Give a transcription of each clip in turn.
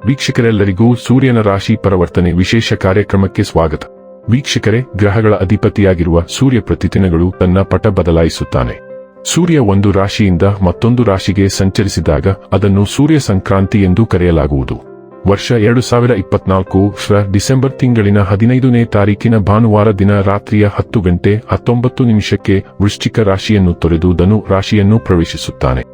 ವೀಕ್ಷಕರೆಲ್ಲರಿಗೂ ಸೂರ್ಯನ ರಾಶಿ ಪರಿವರ್ತನೆ ವಿಶೇಷ ಕಾರ್ಯಕ್ರಮಕ್ಕೆ ಸ್ವಾಗತ. ವೀಕ್ಷಕರೇ, ಗ್ರಹಗಳ ಅಧಿಪತಿಯಾಗಿರುವ ಸೂರ್ಯ ಪ್ರತಿದಿನಗಳು ತನ್ನ ಪಟ ಬದಲಾಯಿಸುತ್ತಾನೆ. ಸೂರ್ಯ ಒಂದು ರಾಶಿಯಿಂದ ಮತ್ತೊಂದು ರಾಶಿಗೆ ಸಂಚರಿಸಿದಾಗ ಅದನ್ನು ಸೂರ್ಯ ಸಂಕ್ರಾಂತಿ ಎಂದು ಕರೆಯಲಾಗುವುದು. ವರ್ಷ ಎರಡು ಸಾವಿರ ಇಪ್ಪತ್ನಾಲ್ಕು ಡಿಸೆಂಬರ್ ತಿಂಗಳಿನ ಹದಿನೈದನೇ ತಾರೀಕಿನ ಭಾನುವಾರ ದಿನ ರಾತ್ರಿಯ ಹತ್ತು ಗಂಟೆ ಹತ್ತೊಂಬತ್ತು ನಿಮಿಷಕ್ಕೆ ವೃಶ್ಚಿಕ ರಾಶಿಯನ್ನು ತೊರೆದು ಧನು ರಾಶಿಯನ್ನು ಪ್ರವೇಶಿಸುತ್ತಾನೆ.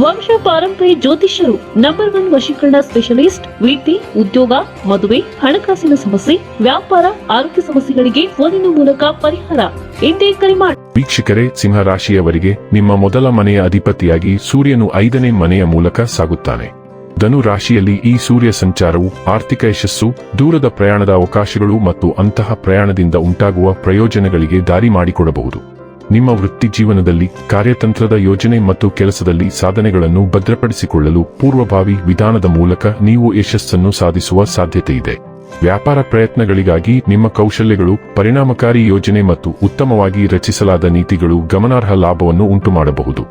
ವಂಶ ಪಾರಂಪರ್ಯ ಜ್ಯೋತಿಷ್ಯರು ನಂಬರ್ ಒನ್ ವಶೀಕರಣ ಸ್ಪೆಷಲಿಸ್ಟ್ ವೃತ್ತಿ ಉದ್ಯೋಗ, ಮದುವೆ, ಹಣಕಾಸಿನ ಸಮಸ್ಯೆ, ವ್ಯಾಪಾರ, ಆರೋಗ್ಯ ಸಮಸ್ಯೆಗಳಿಗೆ ಫೋನಿನ ಮೂಲಕ ಪರಿಹಾರ. ಎಂದೇ ಕರೆ ಮಾಡಿ ವೀಕ್ಷಕರೇ ಸಿಂಹರಾಶಿಯವರಿಗೆ ನಿಮ್ಮ ಮೊದಲ ಮನೆಯ ಅಧಿಪತಿಯಾಗಿ ಸೂರ್ಯನು ಐದನೇ ಮನೆಯ ಮೂಲಕ ಸಾಗುತ್ತಾನೆ. ಧನು ರಾಶಿಯಲ್ಲಿ ಈ ಸೂರ್ಯ ಸಂಚಾರವು ಆರ್ಥಿಕ ಯಶಸ್ಸು, ದೂರದ ಪ್ರಯಾಣದ ಅವಕಾಶಗಳು ಮತ್ತು ಅಂತಹ ಪ್ರಯಾಣದಿಂದ ಉಂಟಾಗುವ ಪ್ರಯೋಜನಗಳಿಗೆ ದಾರಿ ಮಾಡಿಕೊಡಬಹುದು. ನಿಮ್ಮ ವೃತ್ತಿ ಜೀವನದಲ್ಲಿ ಕಾರ್ಯತಂತ್ರದ ಯೋಜನೆ ಮತ್ತು ಕೆಲಸದಲ್ಲಿ ಸಾಧನೆಗಳನ್ನು ಭದ್ರಪಡಿಸಿಕೊಳ್ಳಲು ಪೂರ್ವಭಾವಿ ವಿಧಾನದ ಮೂಲಕ ನೀವು ಯಶಸ್ಸನ್ನು ಸಾಧಿಸುವ ಸಾಧ್ಯತೆಯಿದೆ ವ್ಯಾಪಾರ ಪ್ರಯತ್ನಗಳಿಗಾಗಿ ನಿಮ್ಮ ಕೌಶಲ್ಯಗಳು ಪರಿಣಾಮಕಾರಿ ಯೋಜನೆ ಮತ್ತು ಉತ್ತಮವಾಗಿ ರಚಿಸಲಾದ ನೀತಿಗಳು ಗಮನಾರ್ಹ ಲಾಭವನ್ನು ಉಂಟುಮಾಡಬಹುದು.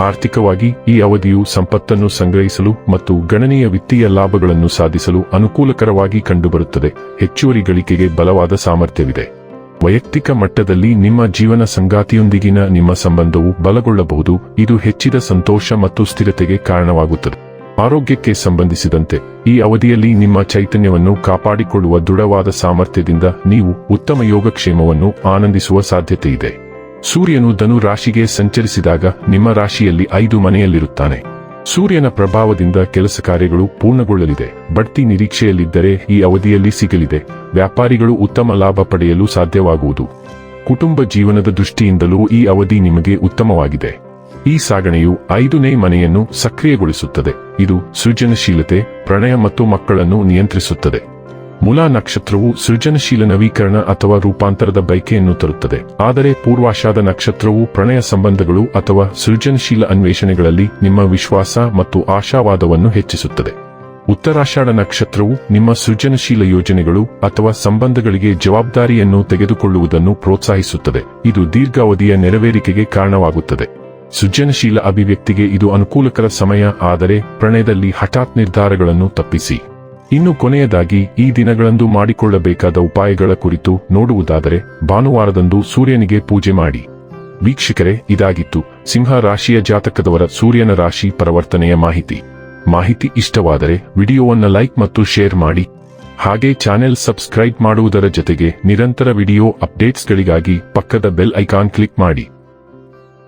ಆರ್ಥಿಕವಾಗಿ ಈ ಅವಧಿಯು ಸಂಪತ್ತನ್ನು ಸಂಗ್ರಹಿಸಲು ಮತ್ತು ಗಣನೀಯ ವಿತ್ತೀಯ ಲಾಭಗಳನ್ನು ಸಾಧಿಸಲು ಅನುಕೂಲಕರವಾಗಿ ಕಂಡುಬರುತ್ತದೆ. ಹೆಚ್ಚುವರಿ ಗಳಿಕೆಗೆ ಬಲವಾದ ಸಾಮರ್ಥ್ಯವಿದೆ. ವೈಯಕ್ತಿಕ ಮಟ್ಟದಲ್ಲಿ ನಿಮ್ಮ ಜೀವನ ಸಂಗಾತಿಯೊಂದಿಗಿನ ನಿಮ್ಮ ಸಂಬಂಧವು ಬಲಗೊಳ್ಳಬಹುದು. ಇದು ಹೆಚ್ಚಿದ ಸಂತೋಷ ಮತ್ತು ಸ್ಥಿರತೆಗೆ ಕಾರಣವಾಗುತ್ತದೆ. ಆರೋಗ್ಯಕ್ಕೆ ಸಂಬಂಧಿಸಿದಂತೆ ಈ ಅವಧಿಯಲ್ಲಿ ನಿಮ್ಮ ಚೈತನ್ಯವನ್ನು ಕಾಪಾಡಿಕೊಳ್ಳುವ ದೃಢವಾದ ಸಾಮರ್ಥ್ಯದಿಂದ ನೀವು ಉತ್ತಮ ಯೋಗಕ್ಷೇಮವನ್ನು ಆನಂದಿಸುವ ಸಾಧ್ಯತೆಯಿದೆ. ಸೂರ್ಯನು ಧನು ರಾಶಿಗೆ ಸಂಚರಿಸಿದಾಗ ನಿಮ್ಮ ರಾಶಿಯಲ್ಲಿ ಐದು ಮನೆಯಲ್ಲಿರುತ್ತಾನೆ. ಸೂರ್ಯನ ಪ್ರಭಾವದಿಂದ ಕೆಲಸ ಕಾರ್ಯಗಳು ಪೂರ್ಣಗೊಳ್ಳಲಿದೆ. ಬಡ್ತಿ ನಿರೀಕ್ಷೆಯಲ್ಲಿದ್ದರೆ ಈ ಅವಧಿಯಲ್ಲಿ ಸಿಗಲಿದೆ. ವ್ಯಾಪಾರಿಗಳು ಉತ್ತಮ ಲಾಭ ಪಡೆಯಲು ಸಾಧ್ಯವಾಗುವುದು. ಕುಟುಂಬ ಜೀವನದ ದೃಷ್ಟಿಯಿಂದಲೂ ಈ ಅವಧಿ ನಿಮಗೆ ಉತ್ತಮವಾಗಿದೆ. ಈ ಸಾಗಣೆಯು ಐದನೇ ಮನೆಯನ್ನು ಸಕ್ರಿಯಗೊಳಿಸುತ್ತದೆ. ಇದು ಸೃಜನಶೀಲತೆ, ಪ್ರಣಯ ಮತ್ತು ಮಕ್ಕಳನ್ನು ನಿಯಂತ್ರಿಸುತ್ತದೆ. ಮುಲಾ ನಕ್ಷತ್ರವು ಸೃಜನಶೀಲ ನವೀಕರಣ ಅಥವಾ ರೂಪಾಂತರದ ಬಯಕೆಯನ್ನು ತರುತ್ತದೆ. ಆದರೆ ಪೂರ್ವಾಶಾದ ನಕ್ಷತ್ರವು ಪ್ರಣಯ ಸಂಬಂಧಗಳು ಅಥವಾ ಸೃಜನಶೀಲ ಅನ್ವೇಷಣೆಗಳಲ್ಲಿ ನಿಮ್ಮ ವಿಶ್ವಾಸ ಮತ್ತು ಆಶಾವಾದವನ್ನು ಹೆಚ್ಚಿಸುತ್ತದೆ. ಉತ್ತರಾಷಾಢ ನಕ್ಷತ್ರವು ನಿಮ್ಮ ಸೃಜನಶೀಲ ಯೋಜನೆಗಳು ಅಥವಾ ಸಂಬಂಧಗಳಿಗೆ ಜವಾಬ್ದಾರಿಯನ್ನು ತೆಗೆದುಕೊಳ್ಳುವುದನ್ನು ಪ್ರೋತ್ಸಾಹಿಸುತ್ತದೆ. ಇದು ದೀರ್ಘಾವಧಿಯ ನೆರವೇರಿಕೆಗೆ ಕಾರಣವಾಗುತ್ತದೆ. ಸೃಜನಶೀಲ ಅಭಿವ್ಯಕ್ತಿಗೆ ಇದು ಅನುಕೂಲಕರ ಸಮಯ, ಆದರೆ ಪ್ರಣಯದಲ್ಲಿ ಹಠಾತ್ ನಿರ್ಧಾರಗಳನ್ನು ತಪ್ಪಿಸಿ. ಇನ್ನು ಕೊನೆಯದಾಗಿ ಈ ದಿನಗಳಂದು ಮಾಡಿಕೊಳ್ಳಬೇಕಾದ ಉಪಾಯಗಳ ಕುರಿತು ನೋಡುವುದಾದರೆ ಭಾನುವಾರದಂದು ಸೂರ್ಯನಿಗೆ ಪೂಜೆ ಮಾಡಿ. ವೀಕ್ಷಕರೇ, ಇದಾಗಿತ್ತು ಸಿಂಹ ರಾಶಿಯ ಜಾತಕದವರ ಸೂರ್ಯನ ರಾಶಿ ಪರಿವರ್ತನೆಯ ಮಾಹಿತಿ. ಮಾಹಿತಿ ಇಷ್ಟವಾದರೆ ವಿಡಿಯೋವನ್ನು ಲೈಕ್ ಮತ್ತು ಶೇರ್ ಮಾಡಿ. ಹಾಗೆ ಚಾನೆಲ್ ಸಬ್ಸ್ಕ್ರೈಬ್ ಮಾಡುವುದರ ಜೊತೆಗೆ ನಿರಂತರ ವಿಡಿಯೋ ಅಪ್ಡೇಟ್ಸ್ಗಳಿಗಾಗಿ ಪಕ್ಕದ ಬೆಲ್ ಐಕಾನ್ ಕ್ಲಿಕ್ ಮಾಡಿ.